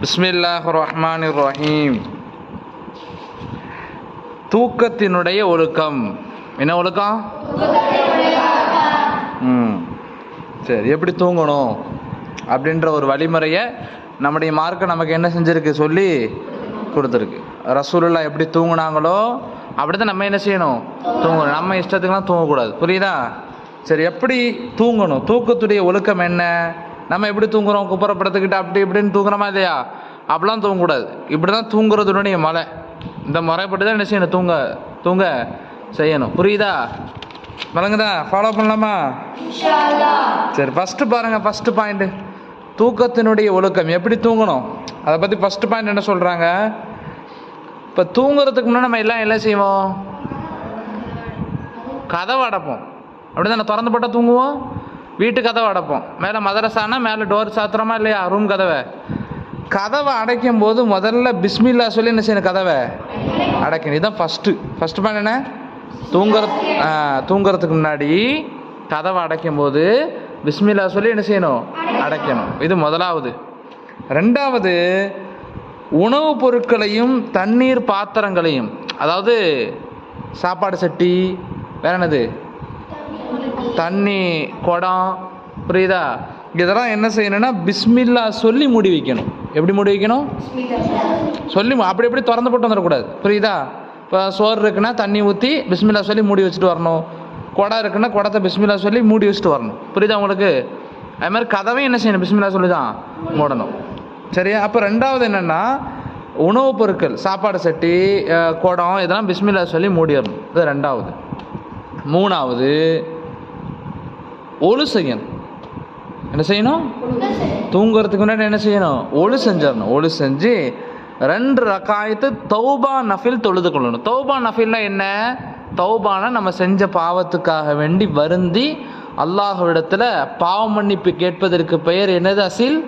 பிஸ்மில்லாஹ் ரஹ்மான் ரஹீம் தூக்கத்தினுடைய ஒழுக்கம். என்ன ஒழுக்கம்? ம். சரி எப்படி தூங்கணும்? அப்படின்ற ஒரு வழிமுறையை நம்முடைய மார்க்க நமக்கு என்ன செஞ்சிருக்கு? சொல்லி கொடுத்துருக்கு. ரசூலுல்லா எப்படி தூங்குனாங்களோ அப்படி தான் நம்ம என்ன செய்யணும்? தூங்கணும். நம்ம இஷ்டத்துக்குலாம் தூங்கக்கூடாது. புரியுதா? சரி எப்படி தூங்கணும்? தூக்கத்துடைய ஒழுக்கம் என்ன? நம்ம எப்படி தூங்குறோம்? குப்புறப்படுத்துக்கிட்டு அப்படி இப்படின்னு தூங்குறோமா இல்லையா? அப்படிலாம் தூங்கக்கூடாது. இப்படி தான் தூங்குறதுனுடைய மலை இந்த முறைப்பட்டு தான் என்ன செய்யணும்? தூங்க தூங்க செய்யணும். புரியுதா? வழங்குதா ஃபாலோ பண்ணலாமா? சரி ஃபஸ்ட்டு பாருங்கள் ஃபஸ்ட்டு பாயிண்ட்டு தூக்கத்தினுடைய ஒழுக்கம். எப்படி தூங்கணும்? அதை பற்றி ஃபஸ்ட்டு பாயிண்ட் என்ன சொல்கிறாங்க இப்போ தூங்குறதுக்கு முன்னாடி நம்ம எல்லாம் என்ன செய்வோம்? கதவை அடைப்போம். அப்படி தானே திறந்து போட்டால் தூங்குவோம்? வீட்டு கதவை அடைப்போம். மேலே மதரசானா மேலே டோர் சாத்துறோமா இல்லையா? ரூம் கதவை. கதவை அடைக்கும் போது முதல்ல பிஸ்மில்லா சொல்லி என்ன செய்யணும் கதவை? அடைக்கணும். இதுதான் ஃபஸ்ட்டு ஃபஸ்ட்டு பாயிண்ட் என்ன? தூங்குற தூங்குறதுக்கு முன்னாடி கதவை அடைக்கும் போது பிஸ்மில்லா சொல்லி என்ன செய்யணும்? அடைக்கணும். இது முதலாவது. ரெண்டாவது உணவுப் பொருட்களையும் தண்ணீர் பாத்திரங்களையும் அதாவது சாப்பாடு சட்டி வேற என்னது? தண்ணி குடம் புரியுதா? இதெல்லாம் என்ன செய்யணும்னா பிஸ்மில்லா சொல்லி மூடி வைக்கணும். எப்படி மூடி வைக்கணும்? சொல்லி அப்படி எப்படி திறந்து போட்டு வந்துடக்கூடாது. புரியுதா? இப்போ சோறு இருக்குன்னா தண்ணி ஊற்றி பிஸ்மில்லா சொல்லி மூடி வச்சுட்டு வரணும். குடம் இருக்குன்னா குடத்தை பிஸ்மில்லா சொல்லி மூடி வச்சுட்டு வரணும். புரியுதா உங்களுக்கு? அது மாதிரி கதவையும் என்ன செய்யணும்? பிஸ்மில்லா சொல்லி தான் மூடணும். சரியா? அப்போ ரெண்டாவது என்னென்னா உணவுப் பொருட்கள் சாப்பாடு சட்டி குடம் இதெல்லாம் பிஸ்மில்லா சொல்லி மூடிடணும். இது ரெண்டாவது. மூணாவது ஒழு செய்யணும். என்ன செய்யணும்? தூங்குறதுக்கு முன்னாடி என்ன செய்யணும்? ஒழு செஞ்சிடணும். ஒழு செஞ்சு ரெண்டு ரக்காயத்து தௌபா நஃபில் தொழுது கொள்ளணும். தௌபா நஃபில்னா என்ன? தௌபானா நம்ம செஞ்ச பாவத்துக்காக வேண்டி வருந்தி அல்லாஹ்விடத்தில் பாவ மன்னிப்பு கேட்பதற்கு பெயர் என்னது அசில்?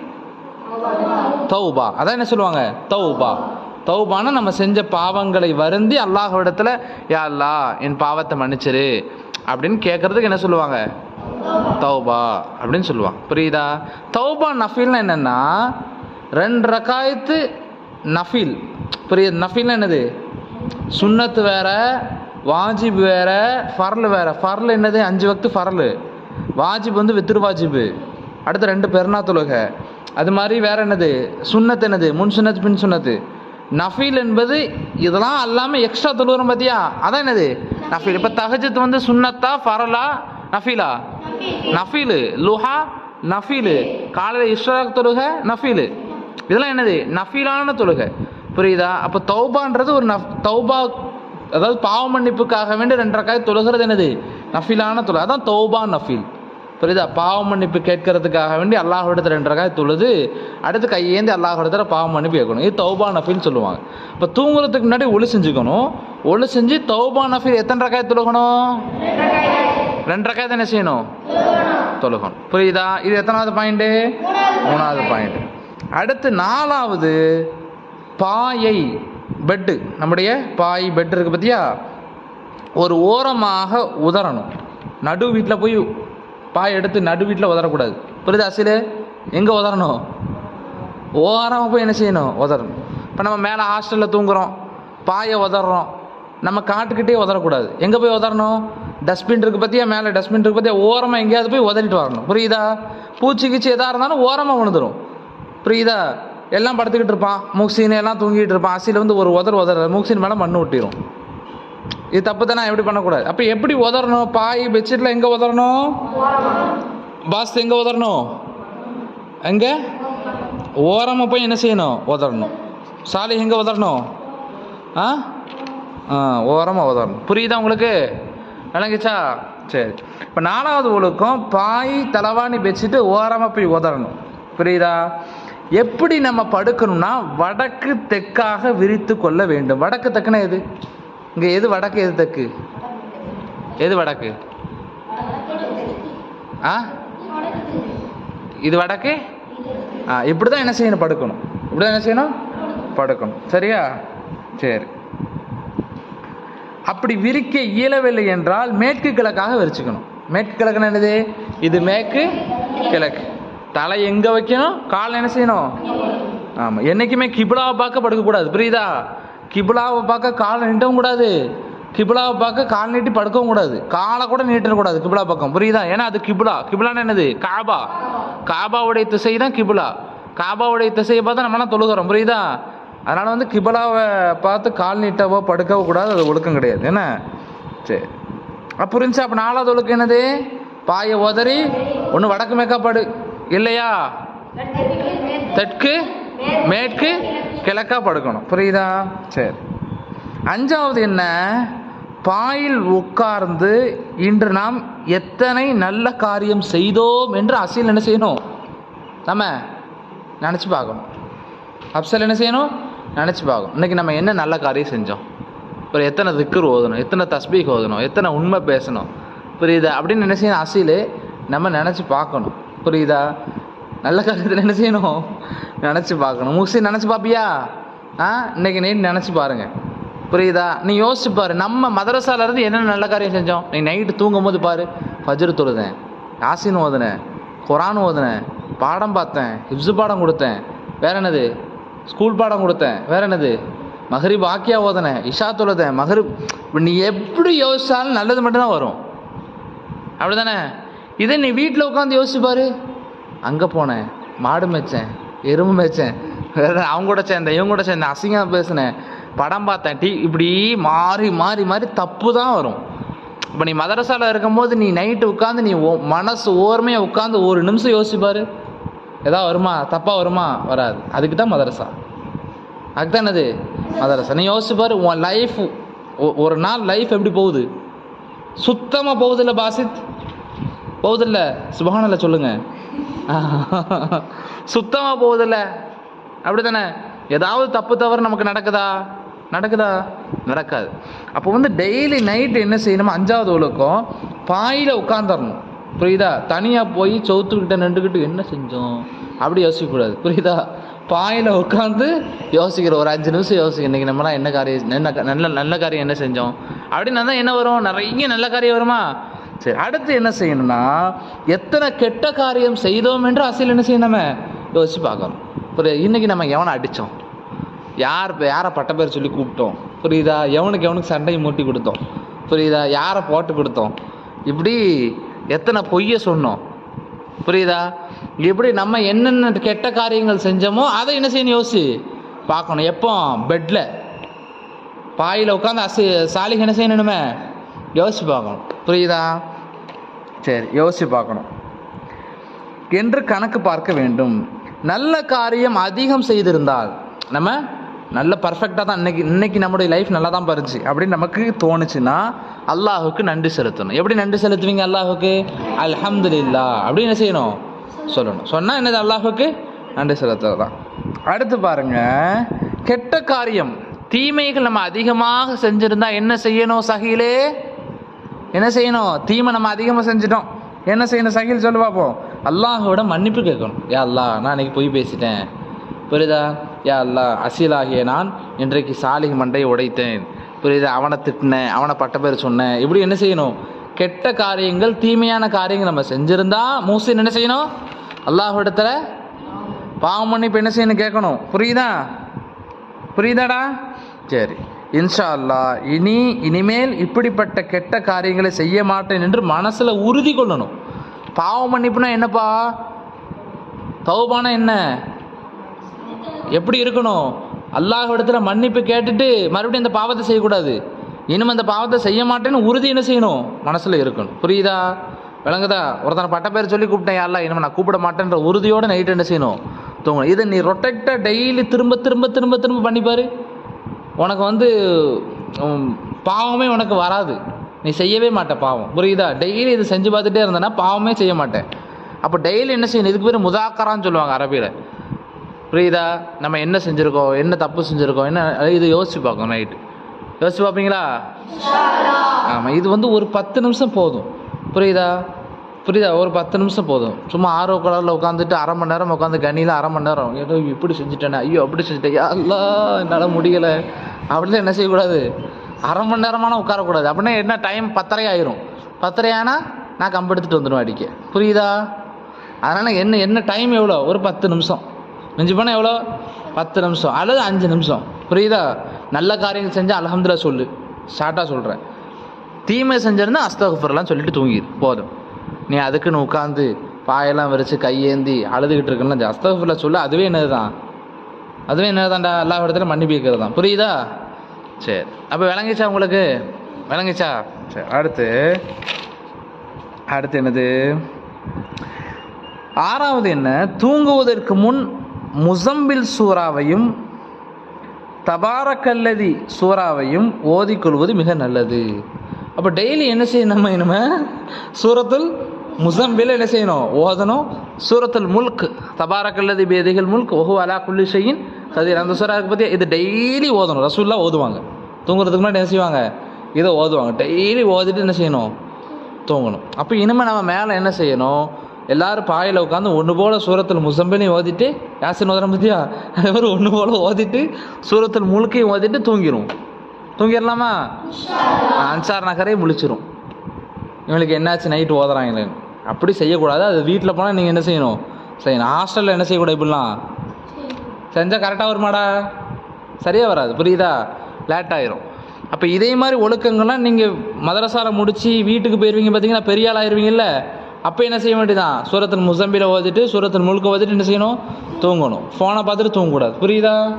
தௌபா. அதான் என்ன சொல்லுவாங்க? தௌபா. தௌபானா நம்ம செஞ்ச பாவங்களை வருந்தி அல்லாஹ்விடத்தில் யா அல்லா என் பாவத்தை மன்னிச்சிரு. அப்படின்னு கேட்கறதுக்கு என்ன சொல்லுவாங்க? தௌபா அப்படின்னு சொல்லுவான் புரியுதா? தௌபா நஃபீல்னா என்னென்னா ரெண்டு ரக்காயத்து நஃபீல். புரியுது நஃபீல்னா என்னது? சுண்ணத்து வேற வாஜிப் வேற ஃபர்ல் வேற. ஃபர்லு என்னது? அஞ்சு வக்து ஃபர்ல். வாஜிப் வந்து வித்ரு வாஜிப்பு அடுத்து ரெண்டு பெருநா தொழுக அது மாதிரி வேற என்னது? சுண்ணத் என்னது? முன் சுன்னத் பின் சுன்னத்து நஃபீல் என்பது இதெல்லாம் எல்லாமே எக்ஸ்ட்ரா தொழுகிறோம் பார்த்தியா அதான் என்னது? நஃபீல். இப்போ தஹஜத் வந்து சுண்ணத்தா ஃபரலா நஃபீலா? நஃபீலு. லுஹா நஃபீலு. காலையில் இஷ்ராக் தொழுகை நஃபீலு. இதெல்லாம் என்னது? நஃபீலான தொழுகை. புரியுதா? அப்போ தௌபான்றது ஒரு நஃப் தௌபா அதாவது பாவ மன்னிப்புக்காக வேண்டி ரெண்டரைக்காய் தொழுகிறது என்னது? நஃபீலான தொழு அதான் தௌபா நஃபீல். புரியுதா? பாவ மன்னிப்பு கேட்கறதுக்காக வேண்டி அல்லாஹ் ரெண்டு ரெண்டரைக்காய் தொழுது அடுத்து கையேந்தி அல்லாஹ்விடத்தில் பாவ மன்னிப்பு கேட்கணும். இது தௌபா நஃபீல்னு சொல்லுவாங்க. இப்போ தூங்குறதுக்கு முன்னாடி ஒளி செஞ்சுக்கணும். ஒளி செஞ்சு தௌபா நஃபீல் எத்தனை ரக்காய் தொழுகணும்? ரெண்டு ரக்காய் என்ன செய்யணும்? தொழுகணும். புரியுதா? இது எத்தனாவது பாயிண்ட்டு மூணாவது பாயிண்ட் அடுத்து நாலாவது பாயை பெட்டு நம்முடைய பாய் பெட் இருக்கு பார்த்தியா ஒரு ஓரமாக உதறணும். நடு வீட்டில் போய் பாய் எடுத்து நடு வீட்டில் உதறக்கூடாது. புரியுதா அசிலு? எங்கே உதறணும்? ஓரமாக போய் என்ன செய்யணும்? உதறணும். இப்போ நம்ம மேலே ஹாஸ்டலில் தூங்குறோம். பாயை உதறோம் நம்ம காட்டுக்கிட்டே உதறக்கூடாது. எங்கே போய் உதறணும்? டஸ்ட்பின் இருக்குது பற்றியா மேலே டஸ்ட்பின் இருக்குது பற்றியா ஓரமாக எங்கேயாவது போய் உதறிட்டு வரணும். புரியுதா? பூச்சி கீச்சி எதாக இருந்தாலும் ஓரமாக விழுந்துடும் புரியுதா? எல்லாம் படுத்துக்கிட்டு இருப்பான். மூக்சின் எல்லாம் தூங்கிட்டு இருப்பான். அசியில் வந்து ஒரு உதர் உதற மூக்சின் மேலே மண்ணு ஒட்டிடும் இது தப்பு தானே? எப்படி பண்ணக்கூடாது. அப்போ எப்படி உதறணும்? பாய் பெட்ஷீட்டில் எங்கே உதறணும்? பாஸ் எங்கே உதறணும்? எங்கே? ஓரமாக போய் என்ன செய்யணும்? உதறணும். சாலை எங்கே உதறணும்? ஆ? ஆ ஓரமாக உதறணும். புரியுதா உங்களுக்கு? விளங்குச்சா? சரி. இப்போ நாலாவது ஒழுக்கம் பாய் தலவாணி வச்சுட்டு ஓரமாக போய் உதறணும். புரியுதா? எப்படி நம்ம படுக்கணும்னா வடக்கு தெற்காக விரித்து கொள்ள வேண்டும். வடக்கு தெக்குனா எது? இங்கே எது வடக்கு எது தெற்கு எது வடக்கு? ஆ? இது வடக்கு? ஆ இப்படி தான் என்ன செய்யணும்? படுக்கணும். இப்படி தான் என்ன செய்யணும்? படுக்கணும். சரியா? சரி. அப்படி விரிக்க இயலவில்லை என்றால் மேற்கு கிழக்காக விரிச்சுக்கணும். மேற்கு கிழக்குன்னு என்னது? இது மேற்கு கிழக்கு. தலை எங்கே வைக்கணும்? கால் என்ன செய்யணும்? ஆமாம் என்றைக்குமே கிபிலாவை பார்க்க படுக்கக்கூடாது புரியுதா? கிபிலாவை பார்க்க கால் நீட்டவும் கூடாது. கிபிலாவை பார்க்க கால் நீட்டி படுக்கவும் கூடாது. காலை கூட நீட்டக்கூடாது கிபிலா பக்கம் புரியுதா? ஏன்னா அது கிபிலா. கிபிலான்னு என்னது? காபா. காபாவுடைய திசை தான் கிபிலா. காபாவுடைய திசையை பார்த்தா நம்மலாம் தொழுகிறோம் புரியுதா? அதனால் வந்து கிபலாவை பார்த்து கால் நீட்டவோ படுக்கவோ கூடாது அது ஒழுக்கம் கிடையாது. என்ன? சரி. அப்போ புரிஞ்சு அப்போ நாலாவது ஒழுக்கம் என்னது? பாயை உதறி ஒன்று வடக்கு மேற்காப்பாடு படு. இல்லையா? தெற்கு மேற்கு கிழக்கா படுக்கணும். புரியுதா? சரி. அஞ்சாவது என்ன? பாயில் உட்கார்ந்து இன்று நாம் எத்தனை நல்ல காரியம் செய்தோம் என்று அசீல் என்ன செய்யணும்? நம்ம நினச்சி பார்க்கணும். அப்சல் என்ன செய்யணும்? நினச்சி பார்க்கணும். இன்றைக்கி நம்ம என்ன நல்ல காரியம் செஞ்சோம்? ஒரு எத்தனை திக்கர் ஓதணும்? எத்தனை தஸ்பீக் ஓதணும்? எத்தனை உண்மை பேசணும்? புரியுதா? அப்படின்னு நினச்சி செய்யணும்? நம்ம நினச்சி பார்க்கணும். புரியுதா? நல்ல காரியத்தில் என்ன செய்யணும்? நினச்சி பார்க்கணும். முசி நினச்சி பார்ப்பியா? ஆ? இன்னைக்கு நைட் நினச்சி பாருங்க. புரியுதா? நீ யோசிச்சு பாரு. நம்ம மதரசால இருந்து என்னென்ன நல்ல காரியம் செஞ்சோம்? நீ நைட்டு தூங்கும் போது பாரு. ஃபஜ்ரு தொழுதேன். யாசின் ஓதுனேன். குரான் ஓதுனேன். பாடம் பார்த்தேன். ஹிப்ஸு பாடம் கொடுத்தேன். வேற என்னது? ஸ்கூல் பாடம் கொடுத்தேன். வேற என்னது? மகரி ஆக்கியா ஓதனேன் இஷா தொழுதேன் மகரிப் நீ எப்படி யோசிச்சாலும் நல்லது மட்டும்தான் வரும். அப்படிதானே? இதே நீ வீட்டில் உட்காந்து யோசிச்சுப்பாரு அங்கே போனேன் மாடு மேய்ச்சேன் எறும்பு மேய்ச்சேன் வேற அவங்க கூட சேர்ந்தேன் இவங்க கூட சேர்ந்தேன் அசிங்கம் பேசினேன் படம் பார்த்தேன் டீ இப்படி மாறி மாறி மாறி தப்பு தான் வரும். இப்போ நீ மதரசாவில் இருக்கும்போது நீ நைட்டு உட்காந்து நீ ஓ- மனசு ஓர்மையாக உட்காந்து ஒரு நிமிஷம் யோசிப்பாரு பாரு ஏதாவது வருமா? தப்பாக வருமா? வராது. அதுக்கு தான் மதரசா அதுக்கு தான் என்னது? மதரசா நீ யோசிச்சு பாரு உன் லைஃப் ஒரு நாள் லைஃப் எப்படி போகுது? சுத்தமாக போகுதில்ல பாசித்? போகுதில்ல சுபகானில் சொல்லுங்கள் சுத்தமாக போகுதில்ல அப்படி தானே ஏதாவது தப்பு தவறு நமக்கு நடக்குதா? நடக்குதா? நடக்காது. அப்போ வந்து டெய்லி நைட்டு என்ன செய்யணுமோ அஞ்சாவது உலகம் பாயில் உட்காந்துடணும் புரியுதா? தனியாக போய் சவுத்துக்கிட்ட நின்றுக்கிட்டு என்ன செஞ்சோம்? அப்படி யோசிக்கக்கூடாது புரியுதா? பாயில் உட்காந்து யோசிக்கிற ஒரு அஞ்சு நிமிஷம் யோசிக்க இன்றைக்கி நம்மளாம் என்ன காரியம் என்ன நல்ல நல்ல காரியம் என்ன செஞ்சோம்? அப்படின்னு தான் என்ன வரும்? நிறைய நல்ல காரியம் வருமா? சரி அடுத்து என்ன செய்யணும்னா எத்தனை கெட்ட காரியம் செய்தோம் என்று அசையில் என்ன செய்யணும் நம்ம? யோசிச்சு பார்க்கணும். புரியுது? இன்றைக்கி நம்ம எவனை அடித்தோம் யார் யாரை பட்ட பேர் சொல்லி கூப்பிட்டோம்? புரியுதா? எவனுக்கு எவனுக்கு சண்டையை மூட்டி கொடுத்தோம்? புரியுதா? யாரை போட்டு கொடுத்தோம்? இப்படி எத்தனை பொய்யை சொன்னோம். புரியுதா? இப்படி நம்ம என்னென்ன கெட்ட காரியங்கள் செஞ்சோமோ அதை என்ன செய்யணும் யோசி பார்க்கணும். எப்போ? பெட்டில் பாயில் உட்காந்து அசு சாலிக்கு என்ன செய்யணுமே? யோசிச்சு பார்க்கணும். புரியுதா? சரி யோசிச்சு பார்க்கணும். என்று கணக்கு பார்க்க வேண்டும். நல்ல காரியம் அதிகம் செய்திருந்தால் நம்ம நல்ல பர்ஃபெக்டாக தான் இன்னைக்கு இன்னைக்கு நம்முடைய லைஃப் நல்லா தான் பறிச்சு அப்படின்னு நமக்கு தோணுச்சுன்னா அல்லாஹுக்கு நன்றி செலுத்தணும். எப்படி நன்றி செலுத்துவீங்க அல்லாஹுக்கு? அல்ஹம்துலில்லா. அப்படின்னு என்ன செய்யணும்? சொல்லணும். சொன்னால் என்னது அல்லாஹுக்கு? நன்றி செலுத்துறது தான். அடுத்து பாருங்க. கெட்ட காரியம். தீமைகள் நம்ம அதிகமாக செஞ்சுருந்தா என்ன செய்யணும் சகிலே? என்ன செய்யணும்? தீமை நம்ம அதிகமாக செஞ்சிட்டோம். என்ன செய்யணும் சகில்? சொல்லு பார்ப்போம் அல்லாஹோட மன்னிப்பு கேட்கணும். யா அல்லாஹ் நான் இன்னைக்கு போய் பேசிட்டேன். புரியுதா? யா அல்லா அசீலாகிய நான் இன்றைக்கு சாலிக மண்டையை உடைத்தேன். புரியுதா? அவனை திட்டினேன் அவனை பட்ட பேர் சொன்னேன் இப்படி என்ன செய்யணும்? கெட்ட காரியங்கள் தீமையான காரியங்கள் நம்ம செஞ்சுருந்தா மூசின் என்ன செய்யணும்? அல்லாஹ்விடத்துல பாவம் மன்னிப்பு என்ன செய்யணும் கேட்கணும். புரியுதா? புரியுதாடா? சரி. இன்ஷா அல்லாஹ் இனி இனிமேல் இப்படிப்பட்ட கெட்ட காரியங்களை செய்ய மாட்டேன் என்று மனசில் உறுதி கொள்ளணும். பாவம் மன்னிப்புனா என்னப்பா? தௌபானா என்ன? எப்படி இருக்கணும்? அல்லாஹ்விடத்தில் மன்னிப்பு கேட்டுட்டு மறுபடியும் அந்த பாவத்தை செய்யக்கூடாது. இனிமே அந்த பாவத்தை செய்ய மாட்டேன்னு உறுதி என்ன செய்யணும்? மனசில் இருக்கணும். புரியுதா? விளங்குதா? ஒருத்தனை பட்ட பேர் சொல்லி கூப்பிட்டேன் யாரெல்லாம் இனிமே நான் கூப்பிட மாட்டேன்ற உறுதியோடு நைட்டு என்ன செய்யணும்? தூங்கணும். இதை நீ ரொட்டக்டாக டெய்லி திரும்ப திரும்ப திரும்ப திரும்ப பண்ணிப்பார். உனக்கு வந்து பாவமே உனக்கு வராது. நீ செய்யவே மாட்டேன் பாவம். புரியுதா? டெய்லி இது செஞ்சு பார்த்துட்டே இருந்தேன்னா பாவமே செய்ய மாட்டேன். அப்போ டெய்லி என்ன செய்யணும்? இதுக்கு பேர் முதாக்கரான்னு சொல்லுவாங்க அரபியில். புரியுதா? நம்ம என்ன செஞ்சுருக்கோம்? என்ன தப்பு செஞ்சுருக்கோம்? என்ன இது யோசிச்சு பார்க்கணும் நைட்டு யோசிச்சு பார்ப்பீங்களா? ஆமாம் இது வந்து ஒரு பத்து நிமிஷம் போதும். புரியுதா? புரியுதா? ஒரு பத்து நிமிஷம் போதும். சும்மா ஆர்வ கலரில் உட்காந்துட்டு அரை மணி நேரம் உட்காந்து கனியில் அரை மணி நேரம். ஏதோ இப்படி செஞ்சுட்டேனே? ஐயோ அப்படி செஞ்சுட்டேன் எல்லாம் என்னால் முடியலை. அப்படிலாம் என்ன செய்யக்கூடாது? அரை மணி நேரமான உட்காரக்கூடாது. அப்படின்னா என்ன டைம் பத்தரை ஆயிரும். பத்தரை ஆனால் நான் கம்பெடுத்துட்டு வந்துடுவேன் அடிக்க. புரியுதா? அதனால் என்ன என்ன டைம் எவ்வளோ? ஒரு பத்து நிமிஷம். மிஞ்சி போனால் எவ்வளோ? பத்து நிமிஷம். அல்லது அஞ்சு நிமிஷம். புரியுதா? நல்ல காரியங்கள் செஞ்சால் அல்ஹம்துலில்லாஹ் சொல்லு. ஷார்ட்டாக சொல்கிறேன் தீமை செஞ்சிருந்தால் அஸ்தகுஃபர்லாம் சொல்லிட்டு தூங்கிடு போதும். நீ அதுக்குன்னு உட்காந்து பாயெல்லாம் விரிச்சு கையேந்தி அழுதுகிட்டு இருக்கணும் அஸ்தகுஃபர்ல சொல்லு. அதுவே என்னது தான் அதுவே என்னதான்டா எல்லா இடத்துல மன்னிப்பு இருக்கிறது தான் புரியுதா? சரி. அப்போ விளங்கிச்சா உங்களுக்கு? விளங்கிச்சா? சரி. அடுத்து அடுத்து என்னது? ஆறாவது என்ன? தூங்குவதற்கு முன் முசம்பில் சூறாவையும் தபாரக்கல்லதி சூறாவையும் ஓதிக்கொள்வது மிக நல்லது. அப்போ டெய்லி என்ன செய்யணும் நம்ம இனிமே? சூரத்தில் முசம்பில் என்ன செய்யணும்? ஓதணும். சூரத்தில் முல்க் தபாரக்கல்லதி பேதிகள் முல்க் ஒஹு அலா குல்லி ஷையின். கதிர் அந்த சூறாவுக்கு பற்றி இது டெய்லி ஓதணும். ரசூல்லா ஓதுவாங்க. தூங்குறதுக்கு முன்னாடி என்ன செய்வாங்க? இதை ஓதுவாங்க. டெய்லி ஓதிட்டு என்ன செய்யணும்? தூங்கணும். அப்போ இனிமேல் நம்ம மேலே என்ன செய்யணும்? எல்லாரும் பாயில் உட்காந்து ஒன்று போல் சூரத்தில் முசம்பிலையும் ஓதிட்டு யாசின் ஓதுறோம் பத்தியா அதே மாதிரி ஒன்று போல் ஓதிட்டு சூரத்தில் முழுக்கையும் ஓதிட்டு தூங்கிடும் தூங்கிடலாமா? அன்சார் நகரே முழிச்சிரும். இவங்களுக்கு என்னாச்சு? நைட்டு ஓதுறாங்களேன்னு அப்படி செய்யக்கூடாது. அது வீட்டில் போனால் நீங்கள் என்ன செய்யணும்? செய்யணும் ஹாஸ்டலில் என்ன செய்யக்கூடாது இப்படிலாம்? செஞ்சால் கரெக்டாக வருமாடா? சரியாக வராது. புரியுதா? லேட் ஆயிரும். அப்போ இதே மாதிரி ஒழுக்கங்கள்லாம் நீங்கள் மதரசால முடித்து வீட்டுக்கு போயிருவீங்க பார்த்தீங்கன்னா பெரிய ஆள் ஆயிருவீங்கல்ல? அப்போ என்ன செய்ய வேண்டியதான் சூரத்தில் முசம்பில ஓதிட்டு சூரத்தில் முழுக்க ஓதிட்டு என்ன செய்யணும்? தூங்கணும். ஃபோனை பார்த்துட்டு தூங்கக்கூடாது. புரியுதா?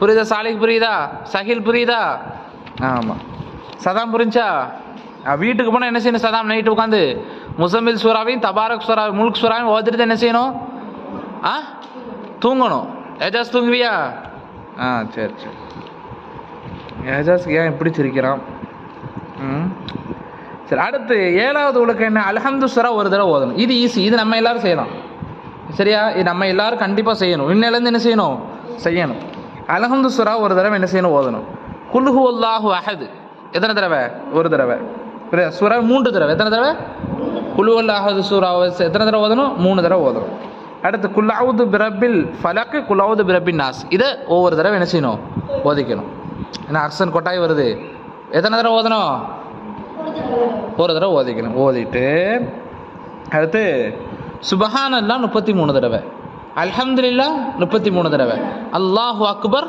புரியுதா சாலிக் புரியுதா? சஹில் புரியுதா? ஆமாம் சதாம் புரிஞ்சா? வீட்டுக்கு போனால் என்ன செய்யணும்? சதாம் நைட்டு உட்காந்து முசம்பில் சூறாவையும் தபாரக் சூறா முழுக் சூறாவையும் ஓதிட்டு தான் என்ன செய்யணும்? ஆ? தூங்கணும். ஏஜாஸ் தூங்குவியா? ஆ சரி சரி. ஏஜாஸ் ஏன் இப்படி சிரிக்கிறான்? ம்? சரி அடுத்து ஏழாவது ஒழுக்கம் என்ன? அலஹந்து சுரா ஒரு தடவை ஓதணும். இது ஈஸி இது நம்ம எல்லாரும் செய்யலாம். சரியா? இது நம்ம எல்லாரும் கண்டிப்பாக செய்யணும். இன்னிலேருந்து என்ன செய்யணும்? செய்யணும். அலஹந்து சுரா ஒரு தடவை என்ன செய்யணும்? ஓதணும். குல்ஹு அல்லாஹு அஹது. எத்தனை தடவை? ஒரு தடவை. சுரா மூன்று தடவை. எத்தனை தடவை? குலு அல்லாஹது சூறாவை எத்தனை தடவை ஓதணும்? மூணு தடவை ஓதணும். அடுத்து குல்லாவுது பிரபில் ஃபலக்கு குலாவுது பிரபின் நாஸ். இதை ஒவ்வொரு தடவை என்ன செய்யணும்? ஓதிக்கணும். ஏன்னா அக்சன் கொட்டாய் வருது? எத்தனை தடவை ஓதணும்? ஒரு தடவை ஓதிக்கணும். ஓதிட்டு அடுத்து சுபஹானல்லா முப்பத்தி மூணு தடவை. அல்ஹம்துலில்லா முப்பத்தி மூணு தடவை. அல்லாஹு அக்பர்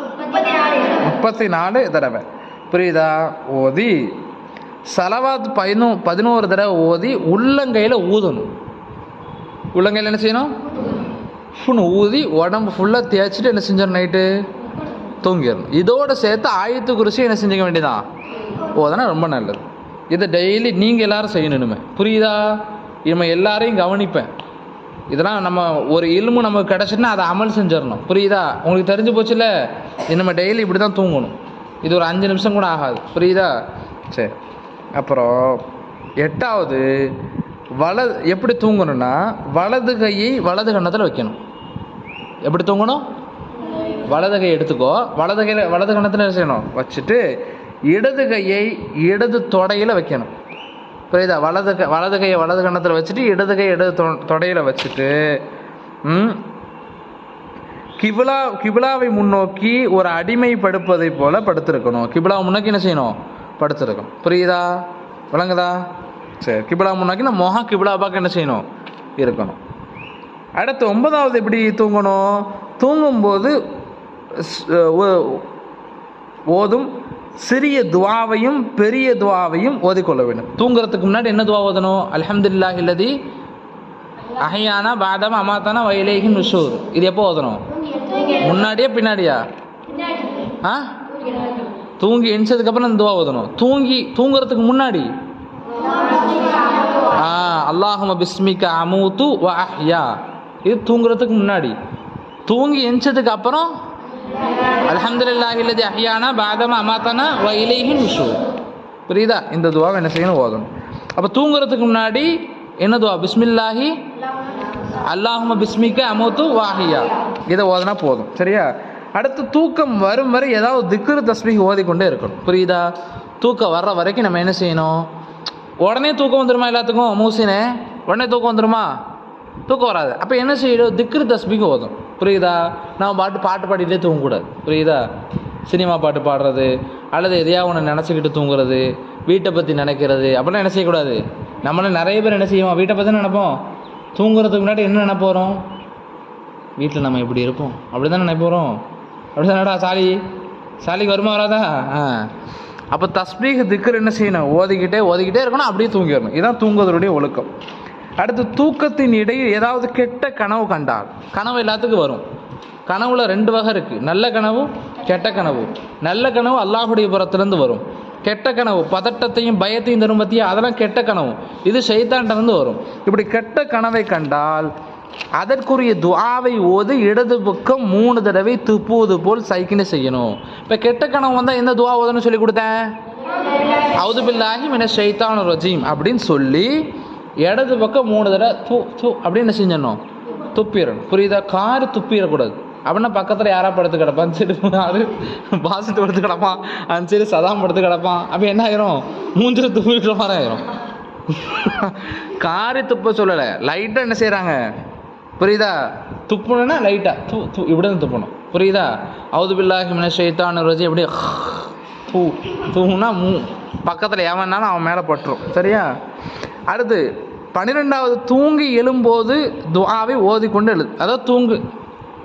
முப்பத்தி நாலு தடவை. புரியுதா? ஓதி சலவாத் பதினோ பதினோரு தடவை ஓதி உள்ளங்கையில் ஊதணும். உள்ளங்கையில் என்ன செய்யணும்? ஃபுன்னு ஊதி உடம்பு ஃபுல்லாக தேய்ச்சிட்டு என்ன செஞ்சிடணும் நைட்டு தூங்கிடணும். இதோட சேர்த்து ஆயத்து குறிச்சி என்ன செஞ்சுக்க வேண்டியதான் ஓதனா ரொம்ப நல்லது. இதை டெய்லி நீங்கள் எல்லாரும் செய்யணும் இனிமே புரியுதா? இவன் எல்லாரையும் கவனிப்பேன். இதெல்லாம் நம்ம ஒரு இல்மு நமக்கு கிடச்சிட்டுனா அதை அமல் செஞ்சிடணும். புரியுதா? உங்களுக்கு தெரிஞ்சு போச்சுல்ல? இனிமே டெய்லி இப்படி தான் தூங்கணும். இது ஒரு அஞ்சு நிமிஷம் கூட ஆகாது. புரியுதா? சரி. அப்புறம் எட்டாவது வலது எப்படி தூங்கணும்னா வலது கையை வலது கண்ணத்தில் வைக்கணும். எப்படி தூங்கணும்? வலது கை எடுத்துக்கோ. வலது கையில் வலது கண்ணத்தில் செய்யணும்? வச்சுட்டு இடது கையை இடது தொடையில் வைக்கணும். புரியுதா? வலது க வலது கையை வலது கண்ணத்தில் வச்சுட்டு இடது கை இடது தொ தொடையில் வச்சுட்டு கிபிலா கிபிலாவை முன்னோக்கி ஒரு அடிமை படுப்பதை போல படுத்திருக்கணும். கிபிலாவை முன்னோக்கி என்ன செய்யணும்? படுத்திருக்கணும். புரியுதா? விளங்குதா? சரி கிபிலா முன்னோக்கி நம்ம முகம் கிபிலா பார்க்க என்ன செய்யணும்? இருக்கணும். அடுத்து ஒன்பதாவது எப்படி தூங்கணும்? தூங்கும்போது ஓதும் சிறிய துவாவையும் பெரிய துவாவையும் ஓதிக்கொள்ள வேண்டும். தூங்குறதுக்கு முன்னாடி என்ன துவா ஓதணும்? அலமதுல்லா இல்லதி அஹையானா பாதம் அமாத்தானா வயலேகி நுஷூர். இது எப்போ ஓதணும்? முன்னாடியா பின்னாடியா? ஆ? தூங்கி எணிச்சதுக்கப்புறம் அந்த துவா ஓதணும். தூங்கி தூங்குறதுக்கு முன்னாடி? ஆ அல்லாஹும பிஸ்மிக அமூத்து வ அஹ்யா. இது தூங்குறதுக்கு முன்னாடி. தூங்கி எணிச்சதுக்கு அப்புறம் அலமதுல்லாஹில்லதி இல்லதி அஹ்யானா பாதம அமாத்தானா வ இலைஹி புரியுதா? இந்த துவாவை என்ன செய்யணும்? ஓதணும். அப்போ தூங்குறதுக்கு முன்னாடி என்ன துவா? பிஸ்மில்லாஹி. அல்லாஹும பிஸ்மிக்க அமூத்து வாஹியா. இதை ஓதுனா போதும். சரியா? அடுத்து தூக்கம் வரும் வரை ஏதாவது திக்ரு தஸ்பீக் ஓதிக்கொண்டே இருக்கணும். புரியுதா? தூக்கம் வர்ற வரைக்கும் நம்ம என்ன செய்யணும்? உடனே தூக்கம் வந்துருமா எல்லாத்துக்கும்? மூசினே. உடனே தூக்கம் வந்துருமா? தூக்கம் வராது. அப்போ என்ன செய்யணும்? திக்ரு தஸ்பீக் ஓதும் புரியுதா? நம்ம பாட்டு பாட்டு பாடிட்டே தூங்கக்கூடாது. புரியுதா? சினிமா பாட்டு பாடுறது அல்லது எதையா ஒன்று நினச்சிக்கிட்டு தூங்குறது வீட்டை பற்றி நினைக்கிறது அப்படிலாம் என்ன செய்யக்கூடாது? நம்மளும் நிறைய பேர் என்ன செய்வோம்? வீட்டை பற்றி நினைப்போம்? தூங்குறதுக்கு முன்னாடி என்ன நினைப்போம் வீட்டில் நம்ம இப்படி இருப்போம். அப்படி தானே நினைப்போம் அப்படி தானடா சாலி. சாலிக்கு வருமா வராதா? ஆ. அப்போ தஸ்பீக திக்கர் என்ன செய்யணும்? ஓதிக்கிட்டே ஓதிக்கிட்டே இருக்கணும் அப்படியே தூங்கிடணும் இதுதான் தூங்குவதனுடைய ஒழுக்கம். அடுத்து தூக்கத்தின் இடையில் ஏதாவது கெட்ட கனவு கண்டால். கனவு எல்லாத்துக்கும் வரும். கனவுல ரெண்டு வகை இருக்குது நல்ல கனவு கெட்ட கனவு. நல்ல கனவு அல்லாஹுடைய புறத்துலேருந்து வரும். கெட்ட கனவு பதட்டத்தையும் பயத்தையும் தரும் பற்றியா அதெல்லாம் கெட்ட கனவு. இது சைத்தாண்டிலிருந்து வரும். இப்படி கெட்ட கனவை கண்டால் அதற்குரிய துவாவை ஓது இடது பக்கம் மூணு தடவை துப்புவது போல் சைக்கினை செய்யணும். இப்போ கெட்ட கனவு வந்தால் எந்த துவா ஓதுன்னு சொல்லி கொடுத்தேன்? அவுது பில்லாஹி மின ஷைத்தானு ரஜீம் அப்படின்னு சொல்லி இடது பக்கம் மூணு தடவை தூ தூ அப்படின்னு என்ன செஞ்சிடணும்? துப்பிடணும். புரியுதா? காரு துப்பிடக்கூடாது. அப்படின்னா பக்கத்தில் யாராக படுத்து கிடப்பான் சரி அது பாசிட்டு படுத்து கிடப்பான். அந்த சரி சதாம் படுத்து கிடப்பான். அப்போ என்ன ஆயிரும்? மூஞ்சில் துப்பிட்டு மாதிரி ஆயிரும். காரி துப்ப சொல்லலை. லைட்டாக என்ன செய்கிறாங்க புரியுதா? துப்புணுன்னா லைட்டாக தூ தூ இப்படி தான் துப்பணும். புரியுதா? அவுது பில்லாஹி மின ரோஜி ரஜி அப்படியே தூ தூங்குனா மூ பக்கத்தில் எவன்னாலும் அவன் மேலே பட்டுரும். சரியா? அடுத்து பன்னிரெண்டாவது தூங்கி எழும்போது துவாவை ஓதிக்கொண்டு எழுது அதாவது தூங்கு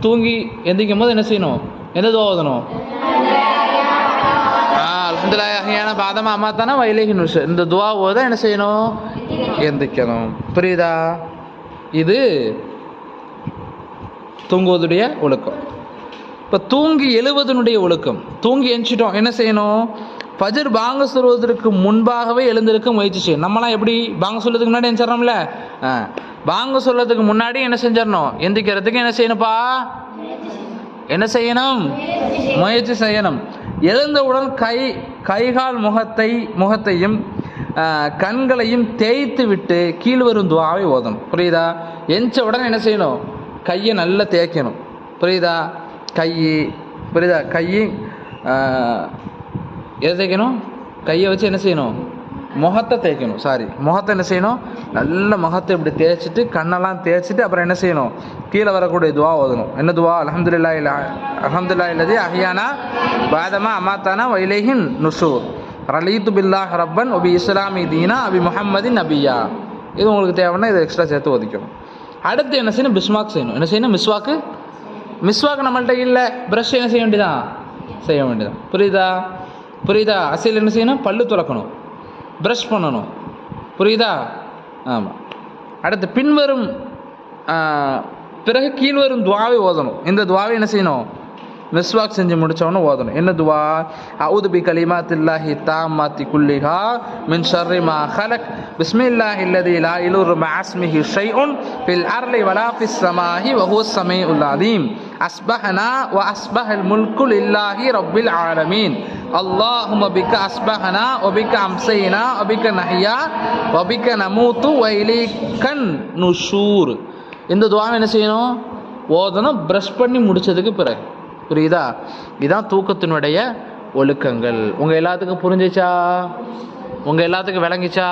தூங்கி எந்திரிக்கும் போது என்ன செய்யணும்? எந்த துவா ஓதணும்? அல்ஹம்துலில்லாஹியான பாதமா அம்மா தானே வயலேகி நிமிஷம் இந்த துவா ஓத என்ன செய்யணும்? எந்திக்கணும். புரியுதா? இது தூங்குவதுடைய ஒழுக்கம். இப்போ தூங்கி எழுவதனுடைய ஒழுக்கம். தூங்கி எஞ்சிட்டோம் என்ன செய்யணும்? ஃபஜர் பாங்க சொல்வதற்கு முன்பாகவே எழுந்திருக்க முயற்சி செய்யும் நம்மளாம் எப்படி பாங்க சொல்றதுக்கு முன்னாடி என்ன செய்யறோம்ல பாங்க சொல்றதுக்கு முன்னாடி என்ன செஞ்சிடணும்? எந்திக்கிறதுக்கு என்ன செய்யணும்ப்பா? என்ன செய்யணும்? முயற்சி செய்யணும். எழுந்தவுடன் கை கைகால் முகத்தை முகத்தையும் கண்களையும் தேய்த்து விட்டு கீழ் வரும் துவாவை ஓதணும். புரியுதா? எஞ்ச உடனே என்ன செய்யணும்? கையை நல்லா தேய்க்கணும். புரியுதா? கை புரியுதா? கை எதை தேய்க்கணும்? கையை வச்சு என்ன செய்யணும்? முகத்தை தேய்க்கணும். சாரி முகத்தை என்ன செய்யணும்? நல்ல முகத்தை இப்படி தேய்ச்சிட்டு கண்ணெல்லாம் தேய்ச்சிட்டு அப்புறம் என்ன செய்யணும்? கீழே வரக்கூடிய துவா ஓதணும். என்ன துவா? அலமதுல்லா இல்லா அலமதுல்லா இல்லது அஹியானா பாதமா அமாத்தானா வைலேஹின் நுசூர். ரலீத்து பில்லாஹ் ரப்பன் ஒபி இஸ்லாமி தீனா அபி முஹம்மதின் நபியா. இது உங்களுக்கு தேவைன்னா இதை எக்ஸ்ட்ரா சேர்த்து ஒதுக்கணும். அடுத்து என்ன செய்யணும்? பிஸ்மாக் செய்யணும். என்ன செய்யணும்? மிஸ்வாக்கு? மிஸ்வாக்கு நம்மள்கிட்ட இல்லை. ப்ரஷ் என்ன செய்ய வேண்டியதான் செய்ய வேண்டியதான் புரியுதா? புரியுதா? அசையில் என்ன செய்யணும்? பல்லு துறக்கணும் ப்ரஷ் பண்ணணும். புரியுதா? ஆமாம் அடுத்து பின்வரும் பிறகு பிறகு கீழ்வரும் துவாவை ஓதணும். இந்த துவாவை என்ன செய்யணும்? மிஸ்வாக் செஞ்சு முடிச்சவொன்னே ஓதணும். என்ன துவா? அவுது பி கலிமாத்தில்லாஹி தாமாத்தி குல்லிஹா மின் ஷர்ரி மா ஹலக். பிஸ்மில்லாஹி இல்லதி லா இலுரு மஅஸ்மிஹி ஷைஉன் பில் அர்லி வலா ஃபிஸ் சமாஹி வ ஹுவஸ் உல்லாதீம் அஸ்பஹனா வ அஸ்பஹல் முல்குல் இல்லாஹி ரப்பில் ஆலமீன் அல்லாஹும் அபிக்க அஸ்பஹனா ஒபிக்க அம்சைனா ஒபிக்க நஹியா ஒபிக்க நமூத்து வைலிகன் நுஷூர் இந்த துவாவை என்ன செய்யணும்? ஓதணும் ப்ரஷ் பண்ணி முடிச்சதுக்கு பிறகு. புரியுதா? இதுதான் தூக்கத்தினுடைய ஒழுக்கங்கள். உங்கள் எல்லாத்துக்கும் புரிஞ்சிச்சா? உங்கள் எல்லாத்துக்கும் விளங்கிச்சா?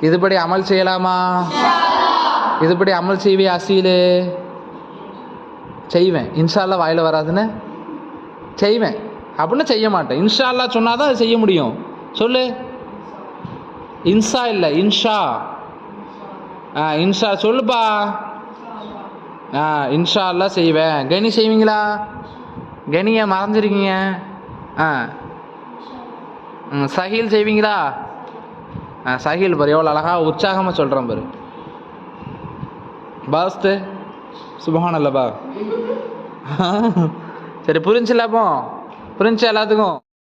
இதுபடி அமல் செய்யலாமா? இதுபடி அமல் செய்வி அசீலே? செய்வேன். இன்ஷால்லா வாயில் வராதுன்னு? செய்வேன். அப்படின்னு செய்ய மாட்டேன். இன்ஷால்லா சொன்னால் தான் செய்ய முடியும். சொல்லு. இன்சா இல்லை இன்ஷா. ஆ இன்ஷா சொல்லுப்பா. ஆ இன்ஷா செய்வேன். கனி செய்வீங்களா? கனியை மறந்துருக்கீங்க. ஆ. ம், சஹீல் செய்வீங்களா? ஆ சஹீல் பாரு எவ்வளோ அழகாக உற்சாகமாக சொல்கிறேன் பாரு. பாஸ்து. சுபஹான் சரி புரிஞ்சுல அப்போ. புரிஞ்சு எல்லாத்துக்கும்.